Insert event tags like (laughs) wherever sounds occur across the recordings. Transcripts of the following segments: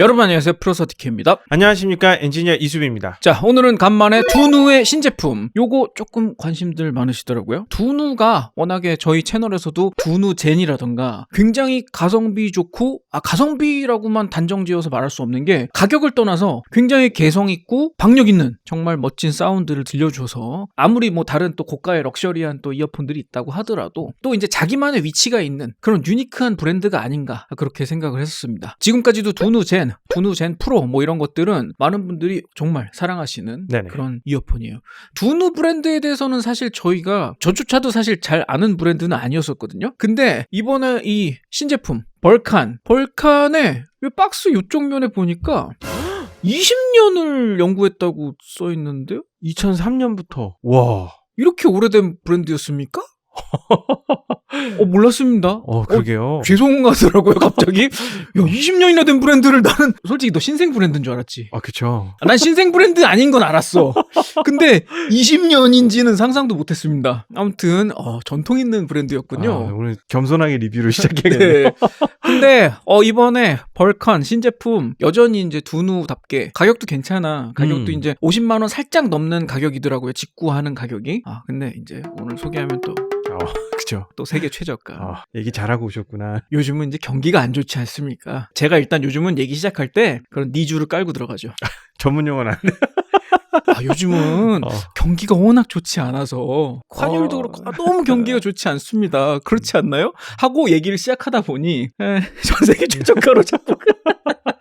여러분 안녕하세요. 프로서티케입니다. 안녕하십니까. 엔지니어 이수빈입니다. 자 오늘은 간만에 두누의 신제품. 요거 조금 관심들 많으시더라고요. 두누가 워낙에 저희 채널에서도 두누 젠이라던가 굉장히 가성비 좋고 아 가성비라고만 단정 지어서 말할 수 없는 게 가격을 떠나서 굉장히 개성 있고 박력 있는 정말 멋진 사운드를 들려줘서 아무리 뭐 다른 또 고가의 럭셔리한 또 이어폰들이 있다고 하더라도 또 이제 자기만의 위치가 있는 그런 유니크한 브랜드가 아닌가 그렇게 생각을 했었습니다. 지금까지도 두누 젠 두누 젠 프로 뭐 이런 것들은 많은 분들이 정말 사랑하시는 네네. 그런 이어폰이에요. 두누 브랜드에 대해서는 사실 저희가 저조차도 사실 잘 아는 브랜드는 아니었었거든요. 근데 이번에 이 신제품 벌칸 벌칸의 이 박스 요쪽 면에 보니까 (gasps) 20년을 연구했다고 써 있는데요. 2003년부터 와, 이렇게 오래된 브랜드였습니까? 어 몰랐습니다. 어 그러게요. 죄송하더라고요 갑자기. (laughs) 야 20년이나 된 브랜드를 나는 솔직히 너 신생 브랜드인 줄 알았지. 아 그쵸. 난 신생 브랜드 아닌 건 알았어. 근데 20년인지는 상상도 못 했습니다. 아무튼 어, 전통 있는 아, 브랜드였군요. 오늘 겸손하게 리뷰를 시작해야겠네요. 네. 근데 어, 이번에 벌컨 신제품 여전히 이제 두누답게 가격도 괜찮아. 가격도 음. 이제 50만 원 살짝 넘는 가격이더라고요. 직구하는 가격이. 아 근데 이제 오늘 소개하면 또 (laughs) 또 어, 그쵸. 세계 최저가. 어, 얘기 잘하고 오셨구나. 요즘은 이제 경기가 안 좋지 않습니까? 제가 일단 요즘은 얘기 시작할 때 그런 니주를 깔고 들어가죠. (laughs) 전문 용어는 안 돼. (laughs) 아, 요즘은 어. 경기가 워낙 좋지 않아서 환율도 어. 그렇고 아, 너무 경기가 좋지 않습니다. 그렇지 않나요? 하고 얘기를 시작하다 보니 에, 전 세계 최저가로 자꾸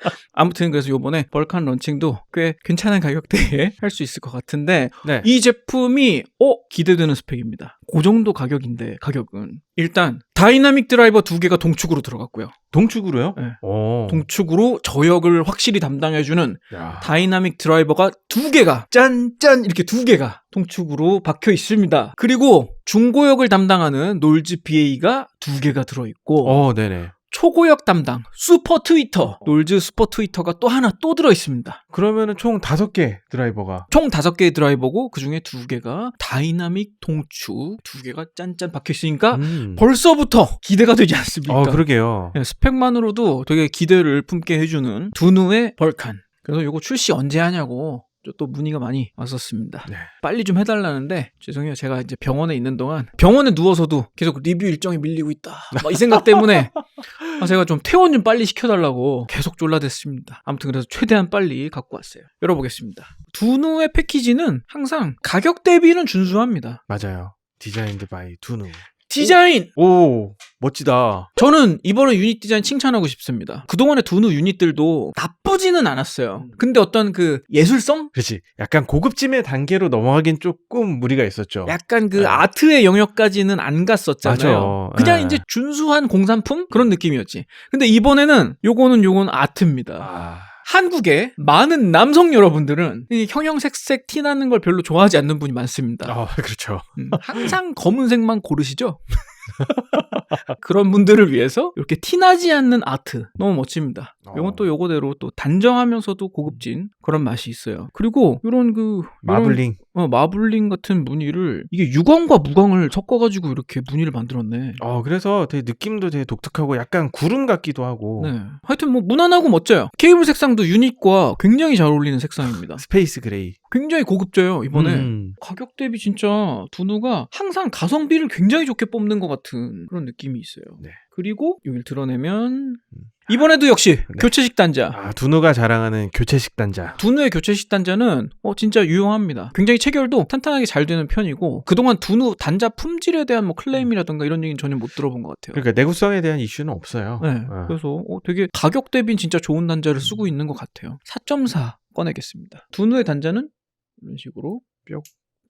(laughs) 아무튼 그래서 요번에 벌칸 런칭도 꽤 괜찮은 가격대에 (laughs) 할 수 있을 것 같은데 네. 이 제품이 어 기대되는 스펙입니다. 그 정도 가격인데 가격은 일단 다이나믹 드라이버 두 개가 동축으로 들어갔고요. 동축으로요? 네. 어. 동축으로 저역을 확실히 담당해주는 야. 다이나믹 드라이버가 두 개가 짠짠 이렇게 두 개가 통축으로 박혀 있습니다. 그리고 중고역을 담당하는 놀즈 BA가 두 개가 들어 있고 어, 네네. 초고역 담당 슈퍼 트위터 놀즈 슈퍼 트위터가 또 하나 또 들어 있습니다. 그러면은 총 다섯 개 드라이버가. 총 다섯 개의 드라이버고 그 중에 두 개가 다이나믹 동축 두 개가 짠짠 박혀 있으니까 음. 벌써부터 기대가 되지 않습니까? 어, 그러게요. 네, 스펙만으로도 되게 기대를 품게 해주는 두누의 벌칸. 그래서 이거 출시 언제 하냐고 또 문의가 많이 왔었습니다. 네. 빨리 좀 해달라는데 죄송해요. 제가 이제 병원에 있는 동안 병원에 누워서도 계속 리뷰 일정이 밀리고 있다. 막이 생각 때문에 (laughs) 아, 제가 좀 퇴원 좀 빨리 시켜달라고 계속 졸라댔습니다. 아무튼 그래서 최대한 빨리 갖고 왔어요. 열어보겠습니다. 두누의 패키지는 항상 가격 대비는 준수합니다. 맞아요. 디자인드 바이 두누. 디자인 오, 멋지다. 저는 이번에 유닛 디자인 칭찬하고 싶습니다. 그동안의 두누 유닛들도 나쁘지는 않았어요. 근데 어떤 그 예술성? 그렇지. 약간 고급짐의 단계로 넘어가긴 조금 무리가 있었죠. 약간 그 네. 아트의 영역까지는 안 갔었잖아요. 맞아. 그냥 네. 이제 준수한 공산품? 그런 느낌이었지. 근데 이번에는 요거는 요건 아트입니다. 아, 한국의 많은 남성 여러분들은 이 형형색색 티나는 걸 별로 좋아하지 않는 분이 많습니다. 아, 그렇죠. 음, 항상 검은색만 고르시죠? (laughs) 그런 분들을 위해서 이렇게 티나지 않는 아트 너무 멋집니다. 어. 이건 또 요거대로 또 단정하면서도 고급진 그런 맛이 있어요. 그리고 이런 그 요런, 마블링. 어, 마블링 같은 무늬를 이게 유광과 무광을 섞어가지고 이렇게 무늬를 만들었네. 어, 그래서 되게 느낌도 되게 독특하고 약간 구름 같기도 하고. 네. 하여튼 뭐 무난하고 멋져요. 케이블 색상도 유닛과 굉장히 잘 어울리는 색상입니다. (laughs) 스페이스 그레이. 굉장히 고급져요 이번에. 음. 가격 대비 진짜 두누가 항상 가성비를 굉장히 좋게 뽑는 것 같은 그런 느낌이 있어요. 네. 그리고 여기를 드러내면 이번에도 역시 교체식 단자. 아, 두누가 자랑하는 교체식 단자. 두누의 교체식 단자는 어, 진짜 유용합니다. 굉장히 체결도 탄탄하게 잘 되는 편이고 그동안 두누 단자 품질에 대한 뭐 클레임이라든가 이런 얘기는 전혀 못 들어본 것 같아요. 그러니까 내구성에 대한 이슈는 없어요. 네, 어. 그래서 어, 되게 가격 대비는 진짜 좋은 단자를 쓰고 있는 것 같아요. 4.4 꺼내겠습니다. 두누의 단자는 이런 식으로 뼈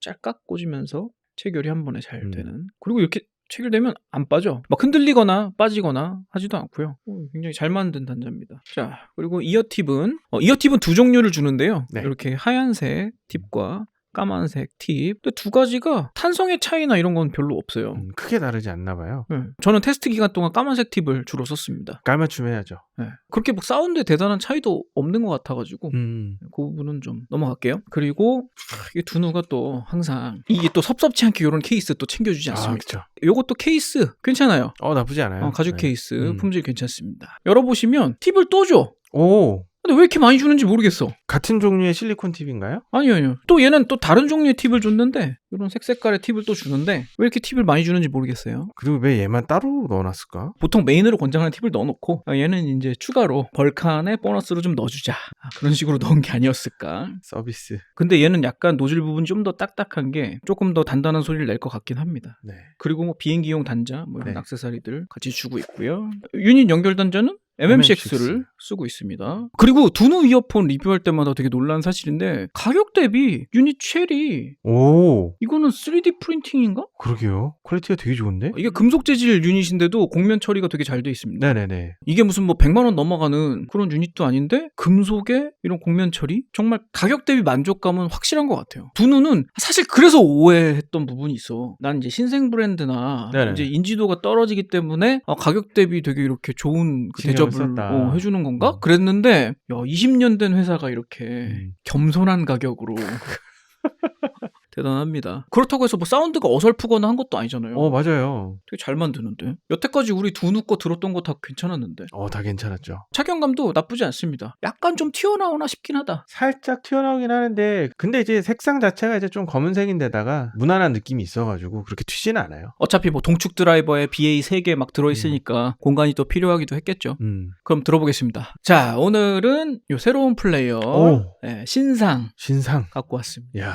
짤깍 꽂으면서 체결이 한 번에 잘 음. 되는. 그리고 이렇게 체결되면 안 빠져. 막 흔들리거나 빠지거나 하지도 않고요. 어, 굉장히 잘 만든 단자입니다. 자, 그리고 이어팁은 어, 이어팁은 두 종류를 주는데요. 네. 이렇게 하얀색 팁과 까만색 팁. 근데 두 가지가 탄성의 차이나 이런 건 별로 없어요. 음, 크게 다르지 않나 봐요. 네. 저는 테스트 기간 동안 까만색 팁을 주로 썼습니다. 깔맞춤 해야죠. 네. 그렇게 막 사운드에 대단한 차이도 없는 것 같아가지고 음. 그 부분은 좀 넘어갈게요. 그리고 이게 두누가 또 항상 이게 또 섭섭치 않게 이런 케이스 또 챙겨주지 아, 않습니까? 그쵸. 요것도 케이스 괜찮아요. 어, 나쁘지 않아요. 어, 가죽 네. 케이스 음. 품질 괜찮습니다. 열어보시면 팁을 또 줘. 오, 근데 왜 이렇게 많이 주는지 모르겠어. 같은 종류의 실리콘 팁인가요? 아니요, 아니요. 또 얘는 또 다른 종류의 팁을 줬는데, 이런 색색깔의 팁을 또 주는데, 왜 이렇게 팁을 많이 주는지 모르겠어요. 그리고 왜 얘만 따로 넣어놨을까? 보통 메인으로 권장하는 팁을 넣어놓고, 아, 얘는 이제 추가로 벌칸에 보너스로 좀 넣어주자. 아, 그런 식으로 (laughs) 넣은 게 아니었을까. 서비스. 근데 얘는 약간 노즐 부분 좀 더 딱딱한 게 조금 더 단단한 소리를 낼 것 같긴 합니다. 네. 그리고 뭐 비행기용 단자, 뭐 이런 네. 액세서리들 같이 주고 있고요. 유닛 연결 단자는 MMCX를 MMCX. 쓰고 있습니다. 그리고 두누 이어폰 리뷰할 때마다 되게 놀란 사실인데 가격 대비 유닛 쉘이 오, 이거는 3D 프린팅인가? 그러게요. 퀄리티가 되게 좋은데? 이게 금속 재질 유닛인데도 곡면 처리가 되게 잘 돼 있습니다. 네네네. 이게 무슨 뭐 100만 원 넘어가는 그런 유닛도 아닌데 금속에 이런 곡면 처리 정말 가격 대비 만족감은 확실한 것 같아요. 두누는 사실 그래서 오해했던 부분이 있어. 난 이제 신생 브랜드나 네네. 이제 인지도가 떨어지기 때문에 아, 가격 대비 되게 이렇게 좋은 그 신경을 대접을. 어, 해주는 건가? 음. 그랬는데 야 20년 된 회사가 이렇게 음. 겸손한 가격으로 (laughs) 대단합니다. 그렇다고 해서 뭐 사운드가 어설프거나 한 것도 아니잖아요. 어, 맞아요. 되게 잘 만드는데 여태까지 우리 두누 거 들었던 거 다 괜찮았는데 어, 다 괜찮았죠. 착용감도 나쁘지 않습니다. 약간 좀 튀어나오나 싶긴 하다. 살짝 튀어나오긴 하는데, 근데 이제 색상 자체가 이제 좀 검은색인데다가 무난한 느낌이 있어가지고 그렇게 튀지는 않아요. 어차피 뭐 동축 드라이버에 BA 3개 막 들어있으니까 공간이 또 필요하기도 했겠죠. 음. 그럼 들어보겠습니다. 자, 오늘은 요 새로운 플레이어 오. 예, 신상 신상. 갖고 왔습니다. 야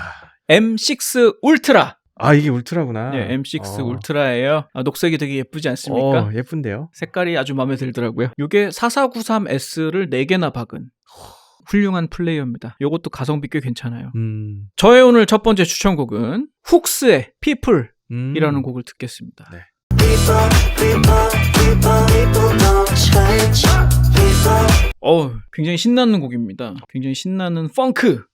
M6 울트라. 아, 이게 울트라구나. 예, M6 어. 울트라예요. 아, 녹색이 되게 예쁘지 않습니까? 어, 예쁜데요? 색깔이 아주 마음에 들더라고요. 요게 4493S를 4개나 박은 훌륭한 플레이어입니다. 요것도 가성비 꽤 괜찮아요. 음. 저의 오늘 첫 번째 추천곡은 훅스의 People이라는 음. 곡을 듣겠습니다. 네. People, people, people, people don't change. People. 어, 굉장히 신나는 곡입니다. 굉장히 신나는 펑크.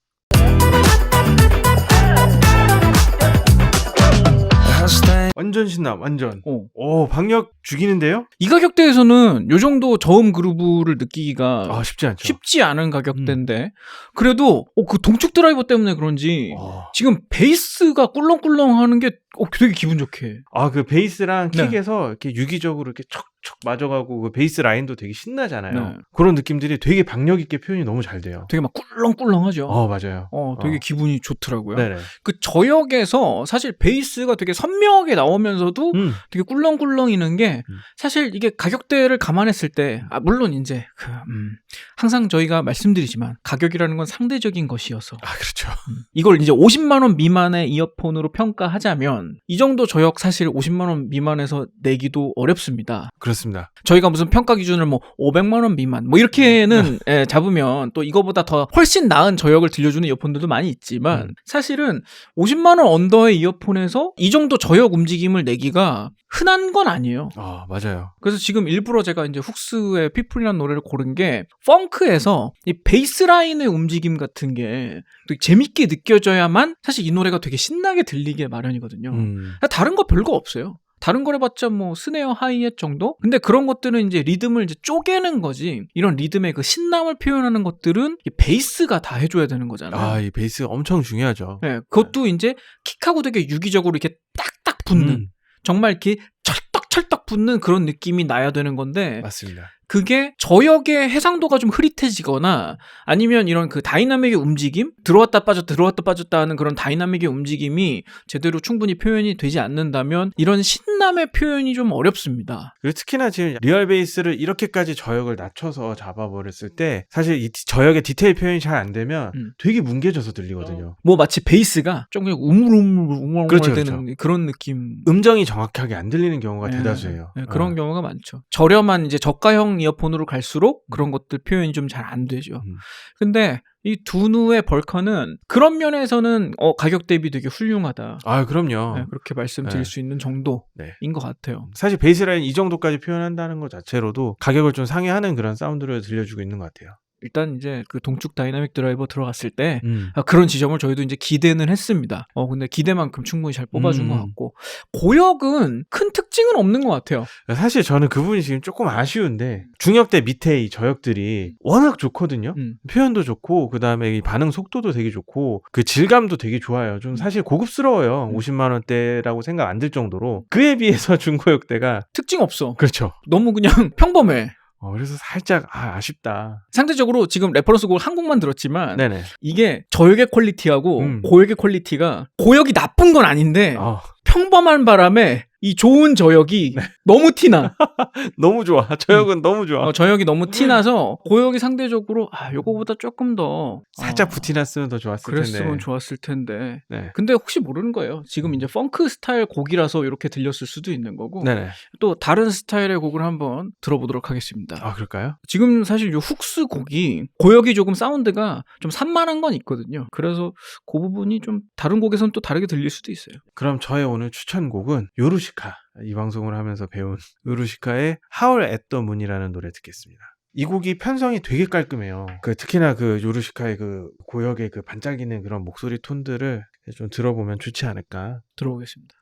완전 신나, 완전. 어. 오, 박력 죽이는데요? 이 가격대에서는 요 정도 저음 그루브를 느끼기가 아, 쉽지 않죠. 쉽지 않은 가격대인데 그래도 어, 그 동축 드라이버 때문에 그런지 어. 지금 베이스가 꿀렁꿀렁 하는 게 어, 되게 기분 좋게. 아, 그 베이스랑 네. 킥에서 이렇게 유기적으로 이렇게 척척 맞아가고 그 베이스 라인도 되게 신나잖아요. 네. 그런 느낌들이 되게 박력 있게 표현이 너무 잘 돼요. 되게 막 꿀렁꿀렁하죠. 어, 맞아요. 어, 되게 어. 기분이 좋더라고요. 네네. 그 저역에서 사실 베이스가 되게 선명하게 나오면서도 음. 되게 꿀렁꿀렁이는 게 음. 사실 이게 가격대를 감안했을 때 아, 물론 이제 그 음, 항상 저희가 말씀드리지만 가격이라는 건 상대적인 것이어서 아, 그렇죠. 이걸 이제 50만 원 미만의 이어폰으로 평가하자면 이 정도 저역 사실 50만 원 미만에서 내기도 어렵습니다. 그렇습니다. 저희가 무슨 평가 기준을 뭐 500만 원 미만 뭐 이렇게는 예, 잡으면 또 이거보다 더 훨씬 나은 저역을 들려주는 이어폰들도 많이 있지만 음. 사실은 50만 원 언더의 이어폰에서 이 정도 저역 움직임을 내기가 흔한 건 아니에요. 아, 맞아요. 그래서 지금 일부러 제가 이제 훅스의 피플이라는 노래를 고른 게 펑크에서 이 베이스 라인의 움직임 같은 게 되게 재밌게 느껴져야만 사실 이 노래가 되게 신나게 들리게 마련이거든요. 음. 다른 거 별거 없어요. 다른 걸 해봤자 뭐 스네어 하이햇 정도? 근데 그런 것들은 이제 리듬을 이제 쪼개는 거지. 이런 리듬의 그 신남을 표현하는 것들은 이 베이스가 다 해줘야 되는 거잖아요. 아, 이 베이스 엄청 중요하죠. 네, 그것도 이제 킥하고 되게 유기적으로 이렇게 딱딱 붙는 음, 정말 이렇게 철떡철떡 붙는 그런 느낌이 나야 되는 건데 맞습니다. 그게 저역의 해상도가 좀 흐릿해지거나 아니면 이런 그 다이나믹의 움직임 들어왔다 빠졌다 들어왔다 빠졌다 하는 그런 다이나믹의 움직임이 제대로 충분히 표현이 되지 않는다면 이런 신남의 표현이 좀 어렵습니다. 그리고 특히나 지금 리얼 베이스를 이렇게까지 저역을 낮춰서 잡아버렸을 때 사실 이 디- 저역의 디테일 표현이 잘 안 되면 음. 되게 뭉개져서 들리거든요. 뭐 마치 베이스가 좀 그냥 우물우물 우물우물 그렇죠, 되는 그런 느낌. 음정이 정확하게 안 들리는 경우가 네, 대다수예요. 네, 그런 어. 경우가 많죠. 저렴한 이제 저가형 이어폰으로 갈수록 그런 것들 표현이 좀 잘 안 되죠. 음. 근데 이 두누의 벌커는 그런 면에서는 어, 가격 대비 되게 훌륭하다. 아, 그럼요. 네, 그렇게 말씀드릴 네. 수 있는 정도인 네. 것 같아요. 사실 베이스라인 이 정도까지 표현한다는 것 자체로도 가격을 좀 상회하는 그런 사운드를 들려주고 있는 것 같아요. 일단 이제 그 동축 다이나믹 드라이버 들어갔을 때 음. 아, 그런 지점을 저희도 이제 기대는 했습니다. 어 근데 기대만큼 충분히 잘 뽑아준 음. 것 같고 고역은 큰 특징은 없는 것 같아요. 사실 저는 그 부분이 지금 조금 아쉬운데 중역대 밑에 이 저역들이 워낙 좋거든요. 음. 표현도 좋고 그 다음에 이 반응 속도도 되게 좋고 그 질감도 되게 좋아요. 좀 사실 고급스러워요. 음. 50만 원대라고 생각 안 들 정도로 그에 비해서 (laughs) 중고역대가 특징 없어. 그렇죠. 너무 그냥 평범해. 어, 그래서 살짝 아, 아쉽다. 상대적으로 지금 레퍼런스 곡을 한 곡만 들었지만 네네. 이게 저역의 퀄리티하고 음. 고역의 퀄리티가 고역이 나쁜 건 아닌데 어, 평범한 바람에 이 좋은 저역이 네. 너무 티나. (laughs) 너무 좋아. 저 역은 너무 좋아. 어, 저역이 너무 티나서 고역이 상대적으로 아 요거보다 조금 더 살짝 어, 부티났으면 더 좋았을 그랬으면 텐데. 좋았을 텐데. 네. 근데 혹시 모르는 거예요. 지금 이제 펑크 스타일 곡이라서 이렇게 들렸을 수도 있는 거고 네네. 또 다른 스타일의 곡을 한번 들어보도록 하겠습니다. 아 그럴까요? 지금 사실 요 훅스 곡이 고역이 조금 사운드가 좀 산만한 건 있거든요. 그래서 그 부분이 좀 다른 곡에선 또 다르게 들릴 수도 있어요. 그럼 저의 오늘 추천곡은 요루시 카. 이 방송을 하면서 배운 요루시카의 Howl at the Moon이라는 노래 듣겠습니다. 이 곡이 편성이 되게 깔끔해요. 그 특히나 그 요루시카의 그 고역의 그 반짝이는 그런 목소리 톤들을 좀 들어보면 좋지 않을까. 들어보겠습니다.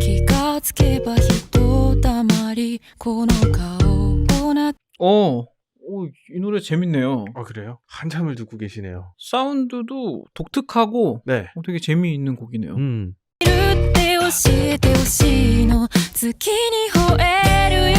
気がつけば人だまりこの顔をな 어, 오, 이 노래 재밌네요. 아 그래요? 한참을 듣고 계시네요. 사운드도 독특하고 네. 어, 되게 재미있는 곡이네요. 음. るって教えてほしいの月に吠えるよ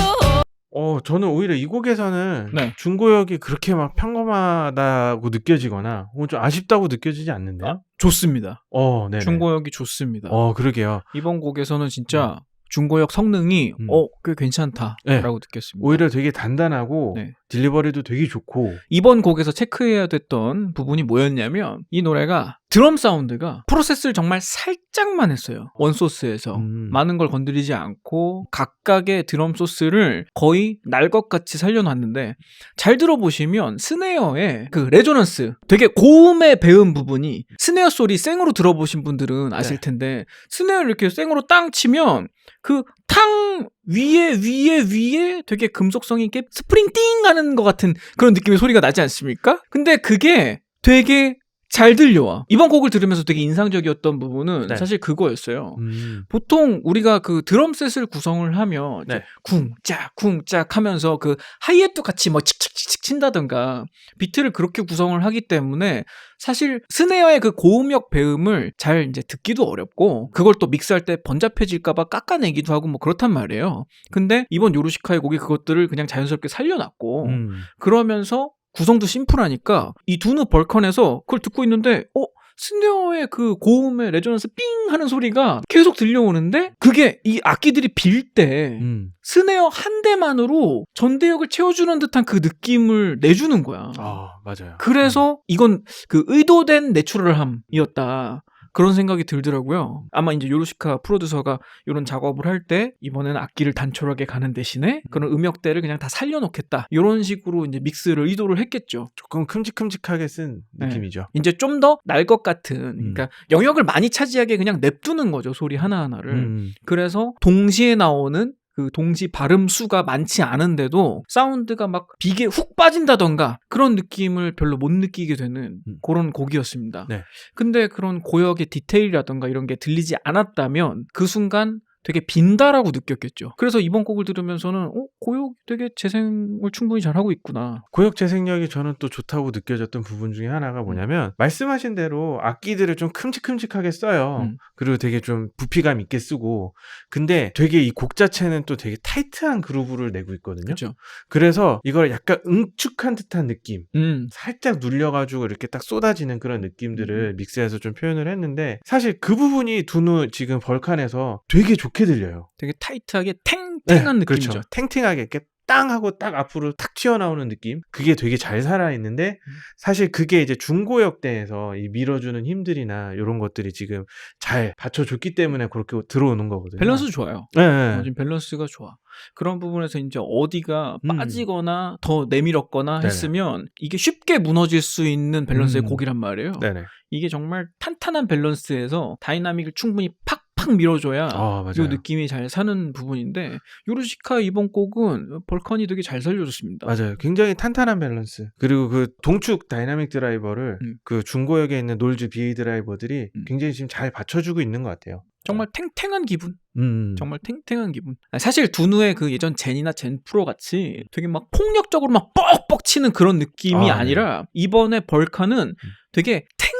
어, 저는 오히려 이 곡에서는 네. 중고역이 그렇게 막 평범하다고 느껴지거나 혹은 좀 아쉽다고 느껴지지 않는데요? 좋습니다. 어, 네. 중고역이 좋습니다. 어, 그러게요. 이번 곡에서는 진짜 중고역 성능이 음. 어, 꽤 괜찮다라고 네. 느꼈습니다. 오히려 되게 단단하고 네. 딜리버리도 되게 좋고 이번 곡에서 체크해야 됐던 부분이 뭐였냐면 이 노래가 드럼 사운드가 프로세스를 정말 살짝만 했어요. 원소스에서. 음. 많은 걸 건드리지 않고 각각의 드럼 소스를 거의 날 것 같이 살려놨는데 잘 들어보시면 스네어의 그 레조넌스 되게 고음에 배운 부분이 스네어 소리 생으로 들어보신 분들은 아실 네. 텐데 스네어를 이렇게 생으로 땅 치면 그 탕 위에 위에 위에 되게 금속성이 있게 스프링 띵 하는 것 같은 그런 느낌의 소리가 나지 않습니까? 근데 그게 되게 잘 들려와. 이번 곡을 들으면서 되게 인상적이었던 부분은 네. 사실 그거였어요. 음. 보통 우리가 그 드럼 셋을 구성을 하면 네. 쿵짝 쿵짝 하면서 그 하이햇도 같이 뭐 칙칙칙칙 친다든가 비트를 그렇게 구성을 하기 때문에 사실 스네어의 그 고음역 배음을 잘 이제 듣기도 어렵고 그걸 또 믹스할 때 번잡해질까봐 깎아내기도 하고 뭐 그렇단 말이에요. 근데 이번 요루시카의 곡이 그것들을 그냥 자연스럽게 살려놨고 음. 그러면서 구성도 심플하니까 이 두누 벌컨에서 그걸 듣고 있는데 어 스네어의 그 고음의 레조넌스 삥 하는 소리가 계속 들려오는데 그게 이 악기들이 빌때 음. 스네어 한 대만으로 전대역을 채워주는 듯한 그 느낌을 내주는 거야. 아, 맞아요. 그래서 이건 그 의도된 내추럴함이었다. 그런 생각이 들더라고요. 아마 이제 요루시카 프로듀서가 이런 작업을 할 때 이번에는 악기를 단촐하게 가는 대신에 그런 음역대를 그냥 다 살려놓겠다. 이런 식으로 이제 믹스를 의도를 했겠죠. 조금 큼직큼직하게 쓴 네. 느낌이죠. 이제 좀 더 날 것 같은, 그러니까 영역을 많이 차지하게 그냥 냅두는 거죠 소리 하나 하나를. 음. 그래서 동시에 나오는 그 동시 발음 수가 많지 않은데도 사운드가 막 비계 훅 빠진다던가 그런 느낌을 별로 못 느끼게 되는 음. 그런 곡이었습니다. 네. 근데 그런 고역의 디테일이라던가 이런 게 들리지 않았다면 그 순간 되게 빈다라고 느꼈겠죠. 그래서 이번 곡을 들으면서는 어 고역 되게 재생을 충분히 잘하고 있구나. 고역 재생력이 저는 또 좋다고 느껴졌던 부분 중에 하나가 뭐냐면 말씀하신 대로 악기들을 좀 큼직큼직하게 써요. 음. 그리고 되게 좀 부피감 있게 쓰고 근데 되게 이 곡 자체는 또 되게 타이트한 그루브를 내고 있거든요. 그렇죠. 그래서 이걸 약간 응축한 듯한 느낌 음. 살짝 눌려가지고 이렇게 딱 쏟아지는 그런 느낌들을 음. 믹스해서 좀 표현을 했는데 사실 그 부분이 두누 지금 벌칸에서 되게 좋게 들려요. 되게 타이트하게 탱탱한 느낌이죠. 그렇죠. 탱탱하게 이렇게 땅 하고 딱 앞으로 탁 튀어나오는 느낌. 그게 되게 잘 살아있는데 음. 사실 그게 이제 중고 역대에서 이 밀어주는 힘들이나 이런 것들이 지금 잘 받쳐줬기 때문에 그렇게 들어오는 거거든요. 밸런스 좋아요. 네, 어, 네. 지금 밸런스가 좋아. 그런 부분에서 이제 어디가 음. 빠지거나 더 내밀었거나 네네. 했으면 이게 쉽게 무너질 수 있는 밸런스의 음. 곡이란 말이에요. 네네. 이게 정말 탄탄한 밸런스에서 다이나믹을 충분히 팍 팍 밀어줘야 아, 이. 느낌이 잘 사는 부분인데 요르시카 이번 곡은 벌컨이 되게 잘 살려줬습니다. 맞아요. 굉장히 탄탄한 밸런스. 그리고 그 동축 다이나믹 드라이버를 음. 그 중고역에 있는 놀즈 BA 드라이버들이 음. 굉장히 지금 잘 받쳐주고 있는 것 같아요. 정말 탱탱한 기분. 음. 정말 탱탱한 기분. 아니, 사실 두누의 그 예전 젠이나 젠 프로 같이 되게 막 폭력적으로 막 뻑뻑 치는 그런 느낌이 아, 아, 네. 니라 이번에 벌카는 되게 탱글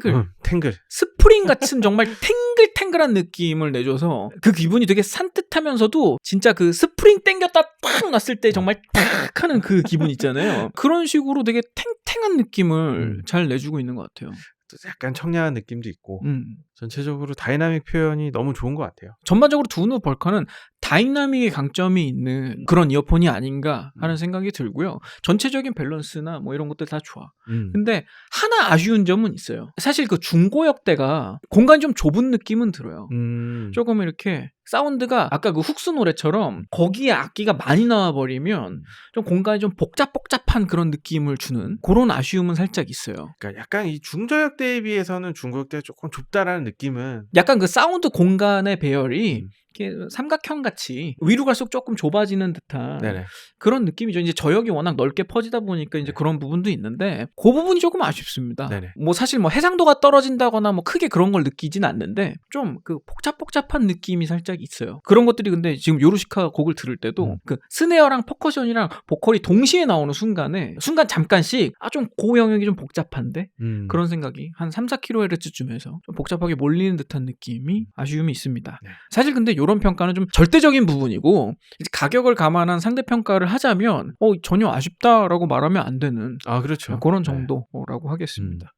탱글 음, 탱글. 스프링 같은 정말 탱글탱글한 느낌을 내줘서 그 기분이 되게 산뜻하면서도 진짜 그 스프링 땡겼다 딱 놨을 때 정말 딱 하는 그 기분 있잖아요. (laughs) 그런 식으로 되게 탱탱한 느낌을 음. 잘 내주고 있는 것 같아요. 또 약간 청량한 느낌도 있고 음. 전체적으로 다이나믹 표현이 너무 좋은 것 같아요. 전반적으로 두누 벌카는 다이나믹의 강점이 있는 그런 이어폰이 아닌가 하는 생각이 들고요. 전체적인 밸런스나 뭐 이런 것들 다 좋아. 음. 근데 하나 아쉬운 점은 있어요. 사실 그 중고역대가 공간이 좀 좁은 느낌은 들어요. 음. 조금 이렇게 사운드가 아까 그 훅스 노래처럼 거기에 악기가 많이 나와 버리면 좀 공간이 좀 복잡복잡한 그런 느낌을 주는 그런 아쉬움은 살짝 있어요. 그러니까 약간 이 중저역대에 비해서는 중고역대가 조금 좁다라는 느낌은 약간 그 사운드 공간의 배열이 음. 이렇게 삼각형 같이 위로 갈수록 조금 좁아지는 듯한 네네. 그런 느낌이죠. 이제 저역이 워낙 넓게 퍼지다 보니까 이제 그런 부분도 있는데 그 부분이 조금 아쉽습니다. 네네. 뭐 사실 뭐 해상도가 떨어진다거나 뭐 크게 그런 걸 느끼진 않는데 좀 그 복잡복잡한 느낌이 살짝 있어요. 그런 것들이 근데 지금 요루시카 곡을 들을 때도 음. 그 스네어랑 퍼커션이랑 보컬이 동시에 나오는 순간에 순간 잠깐씩 아 좀 고 영역이 좀 복잡한데 음. 그런 생각이 한 3, 4kHz쯤에서 좀 복잡하게 몰리는 듯한 느낌이 아쉬움이 있습니다. 네. 사실 근데 이런 평가는 좀 절대적인 부분이고 가격을 감안한 상대 평가를 하자면 어 전혀 아쉽다라고 말하면 안 되는 아 그렇죠. 그런 네. 정도라고 하겠습니다.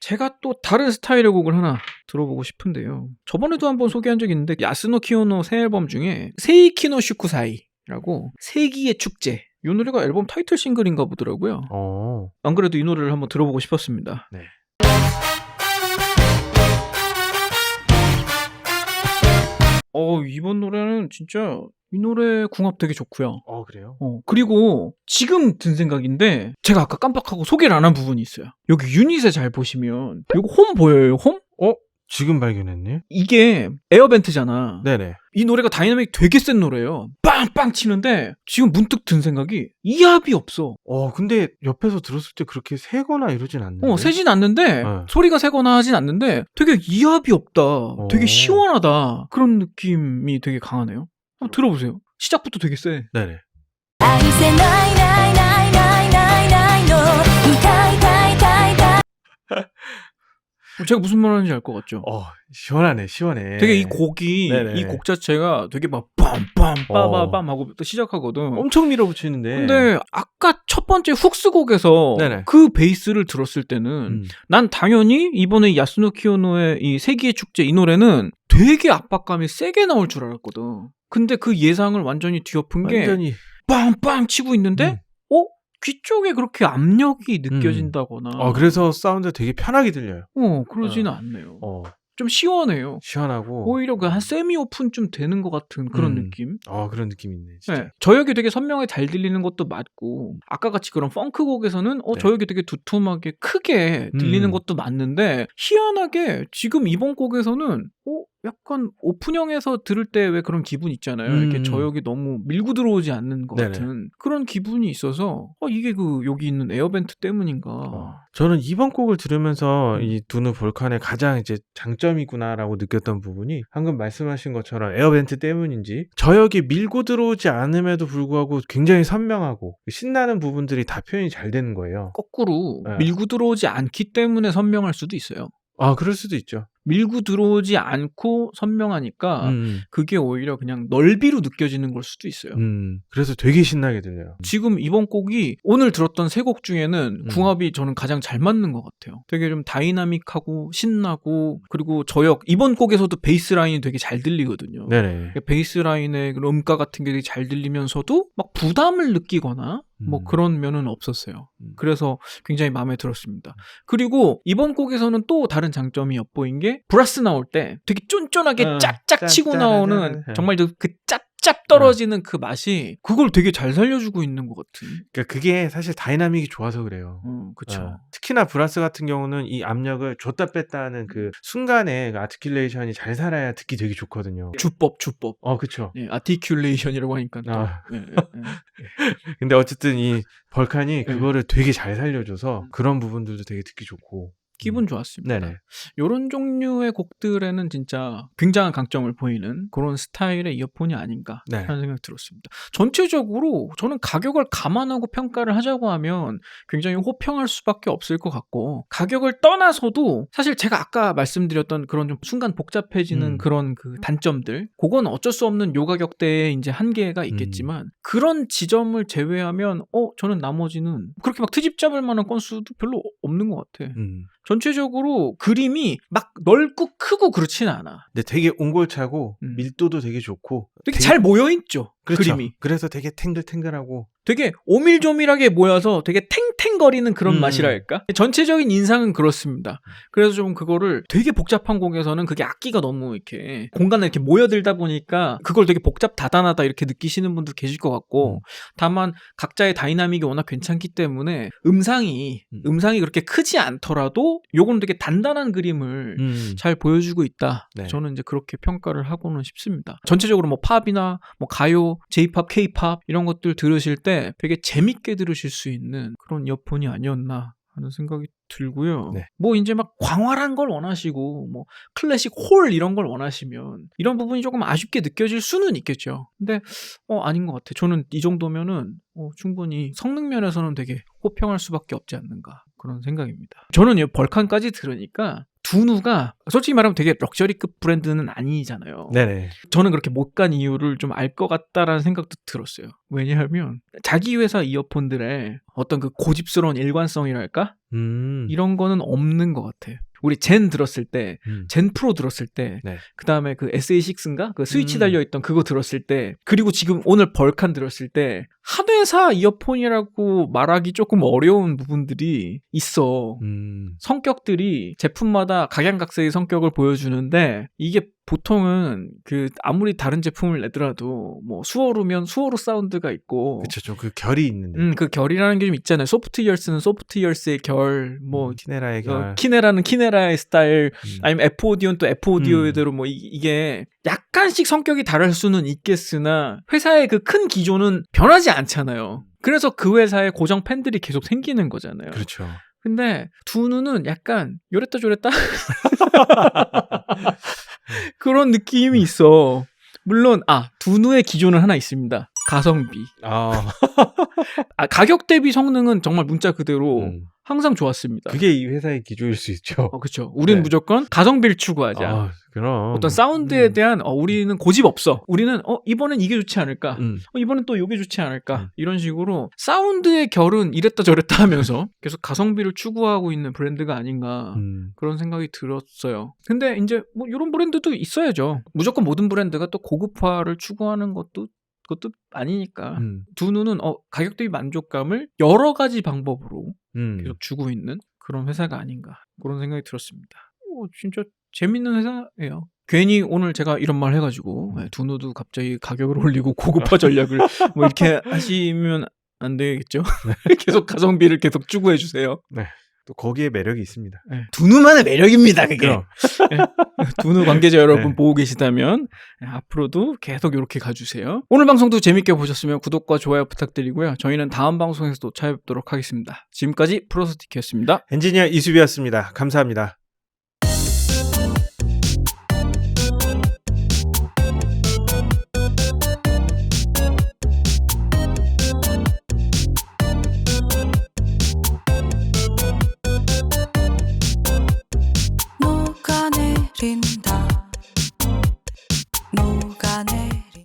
제가 또 다른 스타일의 곡을 하나 들어보고 싶은데요. 저번에도 한번 소개한 적이 있는데 야스노 키오노 새 앨범 중에 세이키노 슈쿠사이라고 세기의 축제 이 노래가 앨범 타이틀 싱글인가 보더라고요. 어. 안 그래도 이 노래를 한번 들어보고 싶었습니다. 네. 어, 이번 노래는 진짜 이 노래 궁합 되게 좋고요. 어 그래요. 어, 그리고 지금 든 생각인데 제가 아까 깜빡하고 소개를 안 한 부분이 있어요. 여기 유닛에 잘 보시면 이거 홈 보여요, 홈? 지금 발견했네. 이게 에어벤트잖아. 네네. 이 노래가 다이나믹 되게 센 노래예요. 빵빵 치는데 지금 문득 든 생각이 이합이 없어. 어 근데 옆에서 들었을 때 그렇게 세거나 이러진 않는데. 어, 세진 않는데 네. 소리가 세거나 하진 않는데 되게 이합이 없다. 되게 오. 시원하다. 그런 느낌이 되게 강하네요. 한번 들어보세요. 시작부터 되게 세. 네네. 제가 무슨 말 하는지 알 것 같죠? 어 시원하네 시원해. 되게 이 곡이. 이 곡 자체가 되게 막 빰빰 빠바밤 하고 또 시작하거든. 엄청 밀어붙이는데. 근데 아까 첫 번째 훅스 곡에서 네네. 그 베이스를 들었을 때는 음. 난 당연히 이번에 야스노 키오노의 이 세기의 축제 이 노래는 되게 압박감이 세게 나올 줄 알았거든. 근데 그 예상을 완전히 뒤엎은 게 완전히 빵빵 치고 있는데 음. 어? 귀 쪽에 그렇게 압력이 느껴진다거나 어 그래서 사운드 되게 편하게 들려요. 어, 그러지는 않네요. 어 좀 시원해요. 시원하고. 오히려 그 한 세미 오픈쯤 되는 것 같은 그런 음. 느낌. 어 그런 느낌 있네. 진짜. 네. 저역이 되게 선명하게 잘 들리는 것도 맞고 아까 같이 그런 펑크 곡에서는 어 네. 저역이 되게 두툼하게 크게 들리는 음. 것도 맞는데 희한하게 지금 이번 곡에서는 어 약간 오픈형에서 들을 때 왜 그런 기분 있잖아요. 이렇게 음. 저역이 너무 밀고 들어오지 않는 것 네네. 같은 그런 기분이 있어서 어 이게 그 여기 있는 에어벤트 때문인가. 어, 저는 이번 곡을 들으면서 음. 이 두누 볼칸의 가장 이제 장점이구나라고 느꼈던 부분이 방금 말씀하신 것처럼 에어벤트 때문인지 저역이 밀고 들어오지 않음에도 불구하고 굉장히 선명하고 신나는 부분들이 다 표현이 잘 되는 거예요. 거꾸로 네. 밀고 들어오지 않기 때문에 선명할 수도 있어요. 아 그럴 수도 있죠. 밀고 들어오지 않고 선명하니까 음, 그게 오히려 그냥 넓이로 느껴지는 걸 수도 있어요. 음. 그래서 되게 신나게 들려요. 지금 이번 곡이 오늘 들었던 세 곡 중에는 음. 궁합이 저는 가장 잘 맞는 것 같아요. 되게 좀 다이나믹하고 신나고 그리고 저역 이번 곡에서도 베이스 라인이 되게 잘 들리거든요. 네네. 베이스 라인의 음가 같은 게 되게 잘 들리면서도 막 부담을 느끼거나 뭐 음. 그런 면은 없었어요. 음. 그래서 굉장히 마음에 들었습니다. 그리고 이번 곡에서는 또 다른 장점이 엿보인 게 브라스 나올 때 되게 쫀쫀하게 어, 짝짝 치고. 나오는 네. 정말 그 짭 짭 떨어지는 그 맛이 그걸 되게 잘 살려주고 있는 것 같은. 그러니까 그게 사실 다이나믹이 좋아서 그래요. 음, 그쵸. 어, 특히나 브라스 같은 경우는 이 압력을 줬다 뺐다 하는 그 순간에 그 아티큘레이션이 잘 살아야 듣기 되게 좋거든요. 주법, 주법. 어, 그쵸. 예, 아티큘레이션이라고 하니까 또. 아. 예, 예, 예. 근데 어쨌든 이 벌칸이 네. 그거를 되게 잘 살려줘서 그런 부분들도 되게 듣기 좋고. 기분 좋았습니다. 네네. 이런 종류의 곡들에는 진짜 굉장한 강점을 보이는 그런 스타일의 이어폰이 아닌가 네. 하는 생각이 들었습니다. 전체적으로 저는 가격을 감안하고 평가를 하자고 하면 굉장히 호평할 수밖에 없을 것 같고 가격을 떠나서도 사실 제가 아까 말씀드렸던 그런 좀 순간 복잡해지는 음. 그런 그 단점들 그건 어쩔 수 없는 요 가격대에 이제 한계가 음. 있겠지만 그런 지점을 제외하면 어 저는 나머지는 그렇게 막 트집 잡을 만한 건수도 별로 없는 것 같아. 음. 전체적으로 그림이 막 넓고 크고 그렇진 않아. 근데 되게 옹골차고 음. 밀도도 되게 좋고 되게, 잘 모여 있죠. 그렇죠. 그림이 그래서 되게 탱글탱글하고 되게 오밀조밀하게 모여서 되게 탱탱거리는 그런 음. 맛이랄까. 전체적인 인상은 그렇습니다. 그래서 좀 그거를 되게 복잡한 곡에서는 그게 악기가 너무 이렇게 공간에 이렇게 모여들다 보니까 그걸 되게 복잡 다단하다 이렇게 느끼시는 분도 계실 것 같고 음. 다만 각자의 다이나믹이 워낙 괜찮기 때문에 음상이 음. 음상이 그렇게 크지 않더라도 요거는 되게 단단한 그림을 음. 잘 보여주고 있다. 네. 저는 이제 그렇게 평가를 하고는 싶습니다. 전체적으로 뭐 팝이나 뭐 가요, J-팝, K-팝 이런 것들 들으실 때 되게 재밌게 들으실 수 있는 그런 이어폰이 아니었나 하는 생각이 들고요. 네. 뭐 이제 막 광활한 걸 원하시고 뭐 클래식 홀 이런 걸 원하시면 이런 부분이 조금 아쉽게 느껴질 수는 있겠죠. 근데 어 아닌 것 같아. 저는 이 정도면은 어, 충분히 성능 면에서는 되게 호평할 수밖에 없지 않는가 그런 생각입니다. 저는 이 벌칸까지 들으니까 두누가 솔직히 말하면 되게 럭셔리급 브랜드는 아니잖아요. 네네. 저는 그렇게 못 간 이유를 좀 알 것 같다라는 생각도 들었어요. 왜냐하면 자기 회사 이어폰들의 어떤 그 고집스러운 일관성이랄까 음. 이런 거는 없는 것 같아. 우리 젠 들었을 때, 음. 젠 프로 들었을 때, 네. 그 다음에 그 SA6인가? 그 스위치 음. 달려있던 그거 들었을 때, 그리고 지금 오늘 벌칸 들었을 때, 한 회사 이어폰이라고 말하기 조금 어려운 부분들이 있어. 음. 성격들이 제품마다 각양각색의 성격을 보여주는데 이게 보통은 그 아무리 다른 제품을 내더라도 뭐 수어루면 수어루 사운드가 있고 그쵸, 좀그 결이 있는데. 음 그 결이라는 게 좀 있잖아요. 소프트 이어스는 소프트 이어스의 결, 뭐 키네라의 어, 결. 키네라는 키네라의 스타일, 음. 아니면 F 오디오는 또 F 오디오대로 뭐 이, 이게 약간씩 성격이 다를 수는 있겠으나 회사의 그 큰 기조는 변하지 않잖아요. 그래서 그 회사에 고정 팬들이 계속 생기는 거잖아요. 그렇죠. 근데 두누는 약간 요랬다 저랬다 (laughs) (laughs) 그런 느낌이 있어. 물론 아 두누의 기존은 하나 있습니다. 가성비. 아, (laughs) 아 가격 대비 성능은 정말 문자 그대로 음. 항상 좋았습니다. 그게 이 회사의 기조일 수 있죠. 어, 그렇죠. 우리는 네. 무조건 가성비를 추구하자. 아, 그럼. 어떤 사운드에 음. 대한 어, 우리는 고집 없어. 우리는 어 이번엔 이게 좋지 않을까. 음. 어, 이번엔 또 이게 좋지 않을까. 음. 이런 식으로 사운드의 결은 이랬다 저랬다 하면서 (laughs) 계속 가성비를 추구하고 있는 브랜드가 아닌가. 음. 그런 생각이 들었어요. 근데 이제 뭐 이런 브랜드도 있어야죠. 무조건 모든 브랜드가 또 고급화를 추구하는 것도 그것도 아니니까. 음. 두누는 어, 가격 대비 만족감을 여러 가지 방법으로 음. 계속 주고 있는 그런 회사가 아닌가 그런 생각이 들었습니다. 어, 진짜 재밌는 회사예요. 괜히 오늘 제가 이런 말 해가지고 네, 두누도 갑자기 가격을 올리고 고급화 (laughs) 전략을 뭐 이렇게 하시면 안 되겠죠. (laughs) 계속 가성비를 계속 추구해 주세요. 또 거기에 매력이 있습니다. 네, 두누만의 매력입니다. 그게. 그럼. (laughs) 두누 관계자 여러분 네. 보고 계시다면 네, 앞으로도 계속 이렇게 가주세요. 오늘 방송도 재밌게 보셨으면 구독과 좋아요 부탁드리고요. 저희는 다음 방송에서도 찾아뵙도록 하겠습니다. 지금까지 프로스티키였습니다. 엔지니어 이수비였습니다. 감사합니다.